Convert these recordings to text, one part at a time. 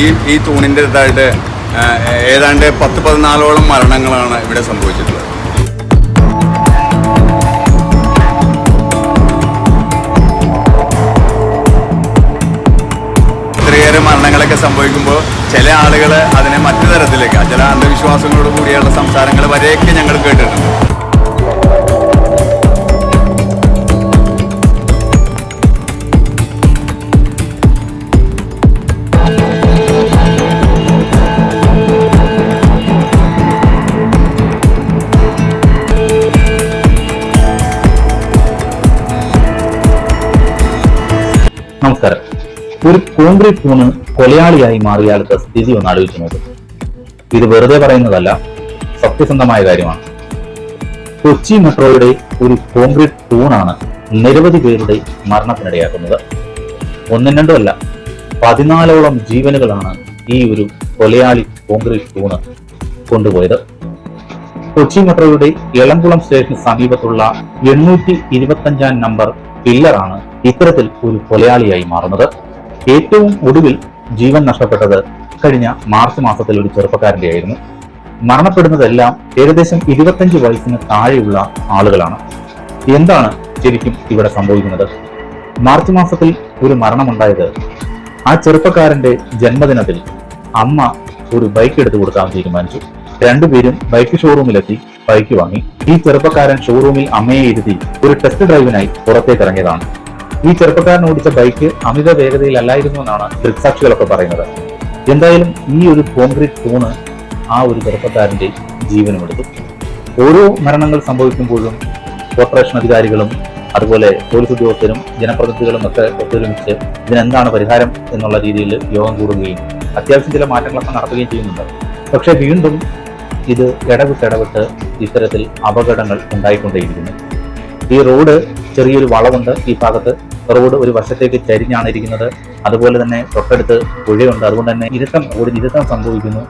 ഈ ഈ തൂണിന്റെ അടുത്തായിട്ട് ഏതാണ്ട് പത്ത് പതിനാലോളം മരണങ്ങളാണ് ഇവിടെ സംഭവിച്ചിട്ടുള്ളത്. ഒത്തിരിയേറെ മരണങ്ങളൊക്കെ സംഭവിക്കുമ്പോൾ ചില ആളുകൾ അതിനെ മറ്റു തരത്തിലേക്ക് ചില അന്ധവിശ്വാസങ്ങളോട് കൂടിയുള്ള സംസാരങ്ങൾ വരെയൊക്കെ ഞങ്ങൾ കേട്ടിട്ടുണ്ട്. ഒരു കോൺക്രീറ്റ് തൂണ് കൊലയാളിയായി മാറിയാലത്തെ സ്ഥിതി ഒന്ന് ആലോചിച്ചു നോക്കും. ഇത് വെറുതെ പറയുന്നതല്ല സത്യസന്ധമായ കാര്യമാണ്. കൊച്ചി മെട്രോയുടെ ഒരു കോൺക്രീറ്റ് തൂണാണ് നിരവധി പേരുടെ മരണത്തിനിടയാക്കുന്നത്. ഒന്നും രണ്ടും അല്ല പതിനാലോളം ജീവനുകളാണ് ഈ ഒരു കൊലയാളി കോൺക്രീറ്റ് തൂണ് കൊണ്ടുപോയത്. കൊച്ചി മെട്രോയുടെ എളംകുളം സ്റ്റേഷന് സമീപത്തുള്ള എണ്ണൂറ്റി ഇരുപത്തഞ്ചാം നമ്പർ പില്ലറാണ് ഇത്തരത്തിൽ ഒരു കൊലയാളിയായി മാറുന്നത്. ഏറ്റവും ഒടുവിൽ ജീവൻ നഷ്ടപ്പെട്ടത് കഴിഞ്ഞ മാർച്ച് മാസത്തിൽ ഒരു ചെറുപ്പക്കാരന്റെ ആയിരുന്നു. മരണപ്പെടുന്നതെല്ലാം ഏകദേശം ഇരുപത്തഞ്ച് വയസ്സിന് താഴെയുള്ള ആളുകളാണ്. എന്താണ് ശരിക്കും ഇവിടെ സംഭവിക്കുന്നത്? മാർച്ച് മാസത്തിൽ ഒരു മരണമുണ്ടായത് ആ ചെറുപ്പക്കാരന്റെ ജന്മദിനത്തിൽ അമ്മ ഒരു ബൈക്ക് എടുത്തു കൊടുക്കാൻ തീരുമാനിച്ചു. രണ്ടുപേരും ബൈക്ക് ഷോറൂമിലെത്തി ബൈക്ക് വാങ്ങി. ഈ ചെറുപ്പക്കാരൻ ഷോറൂമിൽ അമ്മയെ ഇരുത്തി ഒരു ടെസ്റ്റ് ഡ്രൈവിനായി പുറത്തേക്ക് ഇറങ്ങിയതാണ്. ഈ ചെറുപ്പക്കാരൻ ഓടിച്ച ബൈക്ക് അമിത വേഗതയിലല്ലായിരുന്നു എന്നാണ് ദൃക്സാക്ഷികളൊക്കെ പറയുന്നത്. എന്തായാലും ഈ ഒരു കോൺക്രീറ്റ് തൂണ് ആ ഒരു ചെറുപ്പക്കാരന്റെ ജീവനും എടുത്തു ഓരോ മരണങ്ങൾ സംഭവിക്കുമ്പോഴും കോർപ്പറേഷൻ അധികാരികളും അതുപോലെ പോലീസ് ഉദ്യോഗസ്ഥരും ജനപ്രതിനിധികളും ഒക്കെ ഒത്തൊരുമിച്ച് ഇതിനെന്താണ് പരിഹാരം എന്നുള്ള രീതിയിൽ യോഗം കൂടുകയും അത്യാവശ്യം ചില മാറ്റങ്ങളൊക്കെ നടത്തുകയും ചെയ്യുന്നുണ്ട്. പക്ഷേ വീണ്ടും ഇത് ഇടവിട്ട് ഇടവിട്ട് ഇത്തരത്തിൽ അപകടങ്ങൾ ഉണ്ടായിക്കൊണ്ടേയിരിക്കുന്നു. ഈ റോഡ് ചെറിയൊരു വളവുണ്ട് ഈ ഭാഗത്ത്. റോഡ് ഒരു വശത്തേക്ക് ചരിഞ്ഞാണ് ഇരിക്കുന്നത്. അതുപോലെ തന്നെ തൊട്ടടുത്ത് പുഴയുണ്ട്. അതുകൊണ്ട് തന്നെ ഇരുത്തം റോഡിന് ഇരുത്തം സംഭവിക്കുന്നു.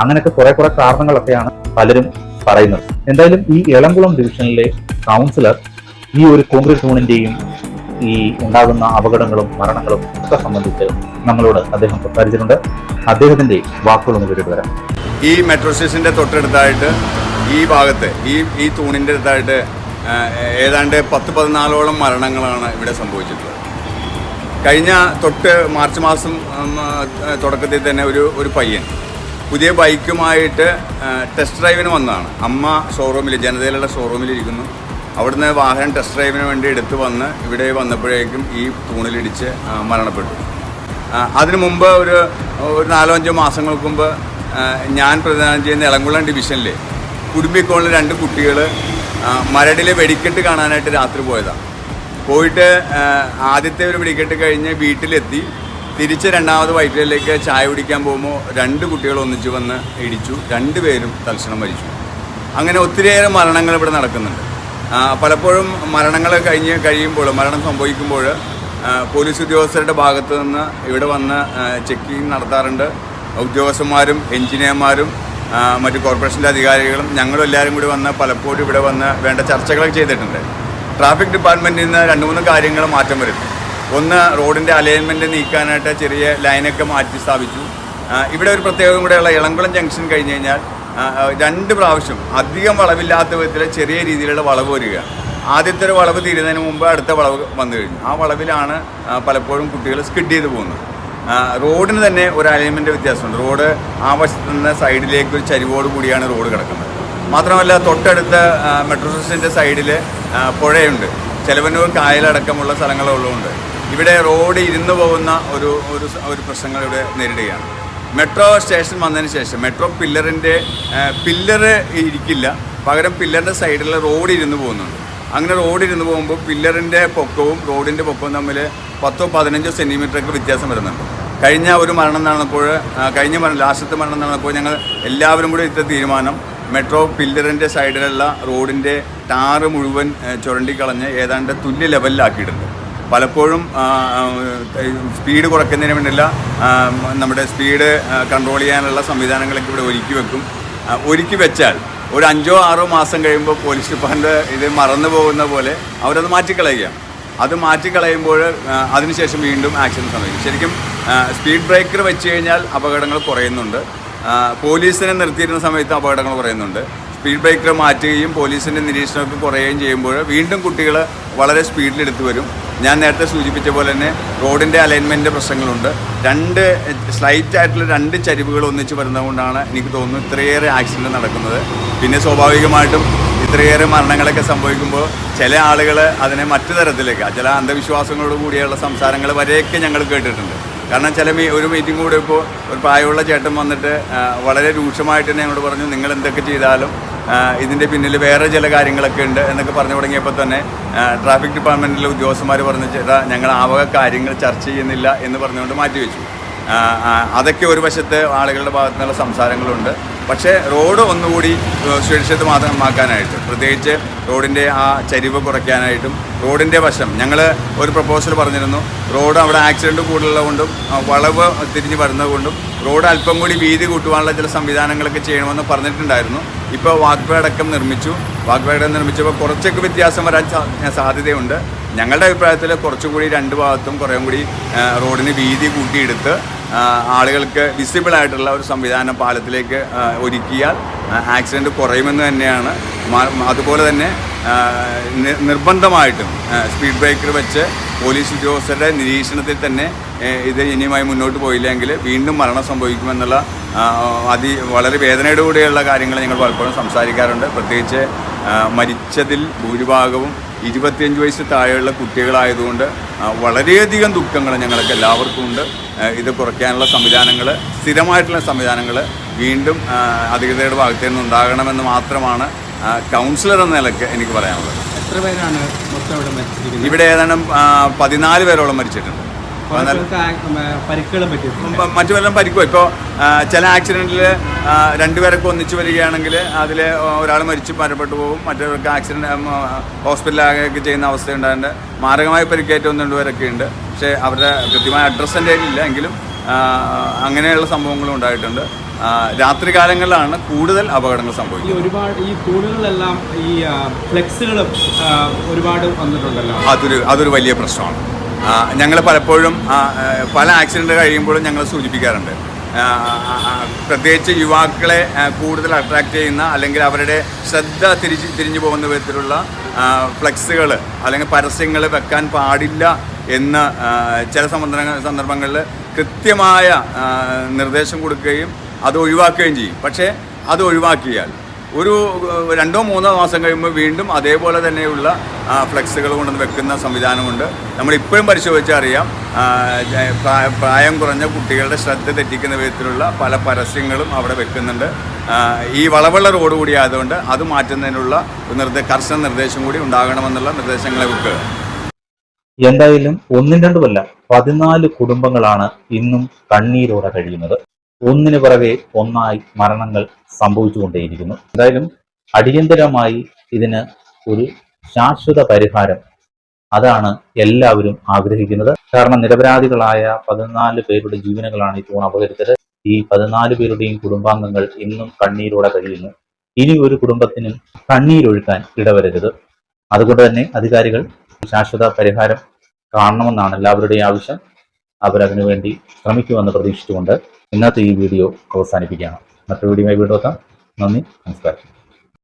അങ്ങനെയൊക്കെ കുറെ കുറെ കാരണങ്ങളൊക്കെയാണ് പലരും പറയുന്നത്. എന്തായാലും ഈ എളംകുളം ഡിവിഷനിലെ കൗൺസിലർ ഈ ഒരു കോൺക്രീറ്റ് തൂണിന്റെയും ഈ ഉണ്ടാകുന്ന അപകടങ്ങളും മരണങ്ങളും ഒക്കെ സംബന്ധിച്ച് നമ്മളോട് അദ്ദേഹം സംസാരിച്ചിട്ടുണ്ട്. അദ്ദേഹത്തിന്റെ വാക്കുകളൊന്ന് കേട്ടിട്ട് വരാം. ഈ മെട്രോ സ്റ്റേഷന്റെ തൊട്ടടുത്തായിട്ട് ഈ ഭാഗത്ത് ഈ ഈ തൂണിന്റെ അടുത്തായിട്ട് ഏതാണ്ട് പത്ത് പതിനാലോളം മരണങ്ങളാണ് ഇവിടെ സംഭവിച്ചിട്ടുള്ളത്. കഴിഞ്ഞ തൊട്ട് മാർച്ച് മാസം തുടക്കത്തിൽ തന്നെ ഒരു ഒരു പയ്യൻ. പുതിയ ബൈക്കുമായിട്ട് ടെസ്റ്റ് ഡ്രൈവിന് വന്നതാണ്. അമ്മ ഷോറൂമിൽ ജനതയിലുള്ള ഷോറൂമിൽ ഇരിക്കുന്നു അവിടുന്ന് വാഹനം ടെസ്റ്റ് ഡ്രൈവിന് വേണ്ടി എടുത്തു വന്ന് ഇവിടെ വന്നപ്പോഴേക്കും ഈ തൂണിലിടിച്ച് മരണപ്പെട്ടു. അതിനു മുമ്പ് ഒരു ഒരു നാലോ അഞ്ചോ മാസങ്ങൾക്ക് മുമ്പ് ഞാൻ പ്രതിദാനം ചെയ്യുന്ന ഇളങ്കുളം ഡിവിഷനിൽ കുടുംബിക്കോളിൽ രണ്ട് കുട്ടികൾ മരടിലെ വെടിക്കെട്ട് കാണാനായിട്ട് രാത്രി പോയതാണ് പോയിട്ട് ആദ്യത്തെ ഒരു വെടിക്കെട്ട് കഴിഞ്ഞ് വീട്ടിലെത്തി. തിരിച്ച് രണ്ടാമത് വൈറ്റിലേക്ക് ചായ കുടിക്കാൻ പോകുമ്പോൾ രണ്ട് കുട്ടികൾ ഒന്നിച്ച് വന്ന് ഇടിച്ചു. രണ്ടുപേരും തൽക്ഷണം മരിച്ചു. അങ്ങനെ ഒത്തിരിയേറെ മരണങ്ങൾ ഇവിടെ നടക്കുന്നുണ്ട്. പലപ്പോഴും മരണങ്ങൾ കഴിഞ്ഞ് കഴിയുമ്പോൾ മരണം സംഭവിക്കുമ്പോൾ പോലീസ് ഉദ്യോഗസ്ഥരുടെ ഭാഗത്ത് നിന്ന് ഇവിടെ വന്ന് ചെക്കിങ് നടത്താറുണ്ട്. ഉദ്യോഗസ്ഥന്മാരും എഞ്ചിനീയർമാരും മറ്റ് കോർപ്പറേഷന്റെ അധികാരികളും ഞങ്ങളും എല്ലാവരും കൂടി വന്ന് പലപ്പോഴും ഇവിടെ വന്ന് വേണ്ട ചർച്ചകളൊക്കെ ചെയ്തിട്ടുണ്ട്. ട്രാഫിക് ഡിപ്പാർട്ട്മെന്റിൽ നിന്ന് രണ്ട് മൂന്ന് കാര്യങ്ങൾ മാറ്റം വരുത്തി ഒന്ന് റോഡിന്റെ അലൈൻമെന്റ് നീക്കാനായിട്ട് ചെറിയ ലൈനൊക്കെ മാറ്റി സ്ഥാപിച്ചു. ഇവിടെ ഒരു പ്രത്യേകത കൂടെയുള്ള ഇളംകുളം ജംഗ്ഷൻ കഴിഞ്ഞ് കഴിഞ്ഞാൽ രണ്ട് പ്രാവശ്യം അധികം വളവില്ലാത്ത വിധത്തിൽ ചെറിയ രീതിയിലുള്ള വളവ് വരിക. ആദ്യത്തെ ഒരു വളവ് തീരുന്നതിന് മുമ്പ് അടുത്ത വളവ് വന്നു കഴിഞ്ഞു. ആ വളവിലാണ് പലപ്പോഴും കുട്ടികൾ സ്കിഡ് ചെയ്ത് പോകുന്നത്. റോഡിന് തന്നെ ഒരു അലൈൻമെന്റ് വ്യത്യാസമുണ്ട്. റോഡ് ആ വശത്ത് നിന്ന് സൈഡിലേക്ക് ഒരു ചരിവോട് കൂടിയാണ് റോഡ് കിടക്കുന്നത്. മാത്രമല്ല തൊട്ടടുത്ത മെട്രോ സ്റ്റേഷന്റെ സൈഡിൽ പുഴയുണ്ട്. ചെലവന്നൂർ കായലടക്കമുള്ള സ്ഥലങ്ങളുള്ളതുകൊണ്ട് ഇവിടെ റോഡ് ഇരുന്ന് പോകുന്ന ഒരു ഒരു ഒരു പ്രശ്നങ്ങൾ ഇവിടെ നേരിടുകയാണ്. മെട്രോ സ്റ്റേഷൻ വന്നതിന് ശേഷം മെട്രോ പില്ലറിന്റെ പില്ലറ് ഇരിക്കില്ല. പകരം പില്ലറിന്റെ സൈഡിൽ റോഡ് ഇരുന്ന് പോകുന്നുണ്ട്. അങ്ങനെ റോഡ് ഇരുന്ന് പോകുമ്പോൾ പില്ലറിന്റെ പൊക്കവും റോഡിന്റെ പൊക്കവും തമ്മിൽ പത്തോ പതിനഞ്ചോ സെന്റിമീറ്ററൊക്കെ വ്യത്യാസം വരുന്നുണ്ട്. കഴിഞ്ഞ ഒരു മരണം നടന്നപ്പോൾ കഴിഞ്ഞ മരണം ലാസ്റ്റത്തെ മരണം നടന്നപ്പോൾ ഞങ്ങൾ എല്ലാവരും കൂടി എടുത്ത തീരുമാനം മെട്രോ പില്ലറിന്റെ സൈഡിലുള്ള റോഡിന്റെ ടാറ് മുഴുവൻ ചുരണ്ടിക്കളഞ്ഞ് ഏതാണ്ട് തുല്യ ലെവലിലാക്കിയിട്ടുണ്ട്. പലപ്പോഴും സ്പീഡ് കുറയ്ക്കുന്നതിന് വേണ്ടിയുള്ള നമ്മുടെ സ്പീഡ് കൺട്രോൾ ചെയ്യാനുള്ള സംവിധാനങ്ങളൊക്കെ ഇവിടെ ഒരുക്കി വെക്കും. ഒരുക്കി വെച്ചാൽ ഒരു അഞ്ചോ ആറോ മാസം കഴിയുമ്പോൾ പോലീസ് ഡിപ്പാർട്ട്മെന്റ് ഇത് മറന്നു പോകുന്ന പോലെ അവരത് മാറ്റിക്കളയുകയാണ്. അത് മാറ്റിക്കളയുമ്പോൾ അതിനുശേഷം വീണ്ടും ആക്സിഡന്റ് സംഭവിക്കും ശരിക്കും സ്പീഡ് ബ്രേക്കർ വെച്ച് കഴിഞ്ഞാൽ അപകടങ്ങൾ കുറയുന്നുണ്ട്. പോലീസിനെ നിർത്തിയിരുന്ന സമയത്ത് അപകടങ്ങൾ കുറയുന്നുണ്ട്. സ്പീഡ് ബ്രേക്കർ മാറ്റുകയും പോലീസിന്റെ നിരീക്ഷണമൊക്കെ കുറയുകയും ചെയ്യുമ്പോൾ വീണ്ടും കുട്ടികൾ വളരെ സ്പീഡിൽ എടുത്തു വരും. ഞാൻ നേരത്തെ സൂചിപ്പിച്ച പോലെ തന്നെ റോഡിന്റെ അലൈൻമെന്റ് പ്രശ്നങ്ങളുണ്ട്. രണ്ട് സ്ലൈറ്റ് ആയിട്ടുള്ള രണ്ട് ചരിവുകൾ ഒന്നിച്ച് വരുന്നതുകൊണ്ടാണ് എനിക്ക് തോന്നുന്നു ഇത്രയേറെ ആക്സിഡന്റ് നടക്കുന്നത്. പിന്നെ സ്വാഭാവികമായിട്ടും ഇത്രയേറെ മരണങ്ങളൊക്കെ സംഭവിക്കുമ്പോൾ ചില ആളുകൾ അതിനെ മറ്റു തരത്തിലേക്ക് ചില അന്ധവിശ്വാസങ്ങളോട് കൂടിയുള്ള സംസാരങ്ങൾ വരെയൊക്കെ ഞങ്ങൾ കേട്ടിട്ടുണ്ട്. കാരണം ചില മീ ഒരു മീറ്റിംഗ് കൂടെ ഇപ്പോൾ ഒരു പ്രായമുള്ള ചേട്ടൻ വന്നിട്ട് വളരെ രൂക്ഷമായിട്ട് തന്നെ ഞങ്ങളോട് പറഞ്ഞു നിങ്ങൾ എന്തൊക്കെ ചെയ്താലും ഇതിന്റെ പിന്നിൽ വേറെ ചില കാര്യങ്ങളൊക്കെ ഉണ്ട് എന്നൊക്കെ പറഞ്ഞു തുടങ്ങിയപ്പോൾ തന്നെ ട്രാഫിക് ഡിപ്പാർട്ട്മെന്റിലെ ഉദ്യോഗസ്ഥന്മാർ പറഞ്ഞു ചേട്ടാ ഞങ്ങൾ ആവക വക കാര്യങ്ങൾ ചർച്ച ചെയ്യുന്നില്ല എന്ന് പറഞ്ഞുകൊണ്ട് മാറ്റിവെച്ചു. അതൊക്കെ ഒരു വശത്ത് ആളുകളുടെ ഭാഗത്തു നിന്നുള്ള സംസാരങ്ങളുണ്ട്. പക്ഷേ റോഡ് ഒന്നുകൂടി സുരക്ഷിതമാക്കാനായിട്ട് പ്രത്യേകിച്ച് റോഡിന്റെ ആ ചരിവ് കുറയ്ക്കാനായിട്ടും റോഡിന്റെ വശം. ഞങ്ങൾ ഒരു പ്രപ്പോസൽ പറഞ്ഞിരുന്നു റോഡ് അവിടെ ആക്സിഡന്റ് കൂടുതലുള്ളതുകൊണ്ടും വളവ് തിരിഞ്ഞ് വരുന്നതുകൊണ്ടും റോഡ് അല്പം കൂടി വീതി കൂട്ടുവാനുള്ള ചില സംവിധാനങ്ങളൊക്കെ ചെയ്യണമെന്ന് പറഞ്ഞിട്ടുണ്ടായിരുന്നു. ഇപ്പോൾ വാക്വേ അടക്കം നിർമ്മിച്ചു. വാക്വേ അടക്കം നിർമ്മിച്ചപ്പോൾ കുറച്ചൊക്കെ വ്യത്യാസം വരാൻ സാധ്യതയുണ്ട്. ഞങ്ങളുടെ അഭിപ്രായത്തിൽ കുറച്ചുകൂടി രണ്ട് ഭാഗത്തും കുറേ കൂടി റോഡിന് വീതി കൂട്ടിയെടുത്ത് ആളുകൾക്ക് വിസിബിൾ ആയിട്ടുള്ള ഒരു സംവിധാനം പാലത്തിലേക്ക് ഒരുക്കിയാൽ ആക്സിഡന്റ് കുറയുമെന്ന് തന്നെയാണ്. അതുപോലെ തന്നെ നിർബന്ധമായിട്ടും സ്പീഡ് ബ്രേക്കർ വെച്ച് പോലീസ് ഉദ്യോഗസ്ഥരുടെ നിരീക്ഷണത്തിൽ തന്നെ ഇത് ഇനിയുമായി മുന്നോട്ട് പോയില്ലെങ്കിൽ വീണ്ടും മരണം സംഭവിക്കുമെന്നുള്ള അതി വളരെ വേദനയോടുകൂടിയുള്ള കാര്യങ്ങൾ ഞങ്ങൾ പലപ്പോഴും സംസാരിക്കാറുണ്ട്. പ്രത്യേകിച്ച് മരിച്ചതിൽ ഭൂരിഭാഗവും ഇരുപത്തിയഞ്ച് വയസ്സ് താഴെയുള്ള കുട്ടികളായതുകൊണ്ട് വളരെയധികം ദുഃഖങ്ങൾ ഞങ്ങൾക്ക് എല്ലാവർക്കും ഉണ്ട്. ഇത് കുറയ്ക്കാനുള്ള സംവിധാനങ്ങൾ സ്ഥിരമായിട്ടുള്ള സംവിധാനങ്ങൾ വീണ്ടും അധികൃതരുടെ ഭാഗത്തു നിന്ന് ഉണ്ടാകണമെന്ന് മാത്രമാണ് കൗൺസിലർ എന്ന നിലയ്ക്ക് എനിക്ക് പറയാനുള്ളത്. എത്ര പേരാണ് മൊത്തം ഇവിടെ മരിച്ചിരിക്കുന്നത്? ഇവിടെ ഏതാണ്ട് പതിനാല് പേരോളം മരിച്ചിട്ടുണ്ട്. പരിക്കുകളും മറ്റു വല്ലതും പരിക്കും ഇപ്പോൾ ചില ആക്സിഡന്റിൽ രണ്ടുപേരൊക്കെ ഒന്നിച്ച് വരികയാണെങ്കിൽ അതിൽ ഒരാൾ മരിച്ച് മരപ്പെട്ടു പോകും മറ്റവർക്ക് ആക്സിഡന്റ് ഹോസ്പിറ്റലാകുകയൊക്കെ ചെയ്യുന്ന അവസ്ഥയുണ്ടായിട്ടുണ്ട് മാരകമായ ഒന്ന് രണ്ടുപേരൊക്കെ ഉണ്ട്. പക്ഷേ അവരുടെ കൃത്യമായ അഡ്രസ്സ് എന്റെ കയ്യിലില്ല. എങ്കിലും അങ്ങനെയുള്ള സംഭവങ്ങളും ഉണ്ടായിട്ടുണ്ട്. രാത്രി കാലങ്ങളിലാണ് കൂടുതൽ അപകടങ്ങൾ സംഭവിക്കുന്നത്. ഈ ഒരുപാട് ഈ കൂടുതലെല്ലാം ഈ ഫ്ലെക്സുകളും ഒരുപാട് വന്നിട്ടുണ്ടല്ലോ. അതൊരു അതൊരു വലിയ പ്രശ്നമാണ്. ഞങ്ങൾ പലപ്പോഴും പല ആക്സിഡന്റ് കഴിയുമ്പോഴും ഞങ്ങൾ സൂചിപ്പിക്കാറുണ്ട്. പ്രത്യേകിച്ച് യുവാക്കളെ കൂടുതൽ അട്രാക്റ്റ് ചെയ്യുന്ന അല്ലെങ്കിൽ അവരുടെ ശ്രദ്ധ തിരിച്ച് തിരിഞ്ഞു പോകുന്ന വിധത്തിലുള്ള ഫ്ലെക്സുകൾ അല്ലെങ്കിൽ പരസ്യങ്ങൾ വെക്കാൻ പാടില്ല എന്ന് ചില സന്ദർഭ സന്ദർഭങ്ങളിൽ കൃത്യമായ നിർദ്ദേശം കൊടുക്കുകയും അത് ഒഴിവാക്കുകയും ചെയ്യും. പക്ഷേ അത് ഒഴിവാക്കിയാൽ ഒരു രണ്ടോ മൂന്നോ മാസം കഴിയുമ്പോൾ വീണ്ടും അതേപോലെ തന്നെയുള്ള ഫ്ലെക്സുകൾ കൊണ്ടുവന്ന് വെക്കുന്ന സംവിധാനമുണ്ട്. നമ്മളിപ്പോഴും പരിശോധിച്ചാൽ അറിയാം പ്രായ- കുറഞ്ഞ കുട്ടികളുടെ ശ്രദ്ധ തെറ്റിക്കുന്ന വിധത്തിലുള്ള പല പരസ്യങ്ങളും അവിടെ വെക്കുന്നുണ്ട്. ഈ വളവുള്ള റോഡ് കൂടി ആയതുകൊണ്ട് അത് മാറ്റുന്നതിനുള്ള നിർദ്ദേശ നിർദ്ദേ കർശന നിർദ്ദേശം കൂടി ഉണ്ടാകണമെന്നുള്ള നിർദ്ദേശങ്ങളെ വെക്കുക. എന്തായാലും ഒന്നും രണ്ടുമല്ല പതിനാല് കുടുംബങ്ങളാണ് ഇന്നും കണ്ണീരോടെ കഴിയുന്നത്. ഒന്നിനു പിറകെ ഒന്നായി മരണങ്ങൾ സംഭവിച്ചുകൊണ്ടേയിരിക്കുന്നു. എന്തായാലും അടിയന്തരമായി ഇതിന് ഒരു ശാശ്വത പരിഹാരം അതാണ് എല്ലാവരും ആഗ്രഹിക്കുന്നത്. കാരണം നിരപരാധികളായ പതിനാല് പേരുടെ ജീവനുകളാണ് ഇപ്പോൾ അപകടത്തിൽ ഈ പതിനാല് പേരുടെയും കുടുംബാംഗങ്ങൾ ഇന്നും കണ്ണീരോടെ കഴിയുന്നു ഇനി ഒരു കുടുംബത്തിനും കണ്ണീരൊഴുക്കാൻ ഇടവരരുത്. അതുകൊണ്ട് തന്നെ അധികാരികൾ ശാശ്വത പരിഹാരം കാണണമെന്നാണ് എല്ലാവരുടെയും ആവശ്യം. അവരതിനു വേണ്ടി ശ്രമിക്കുമെന്ന് പ്രതീക്ഷിച്ചുകൊണ്ട് ഇന്നത്തെ ഈ വീഡിയോ അവസാനിപ്പിക്കുകയാണ്. മറ്റൊരു വീഡിയോയുമായി വീണ്ടും നന്ദി നമസ്കാരം.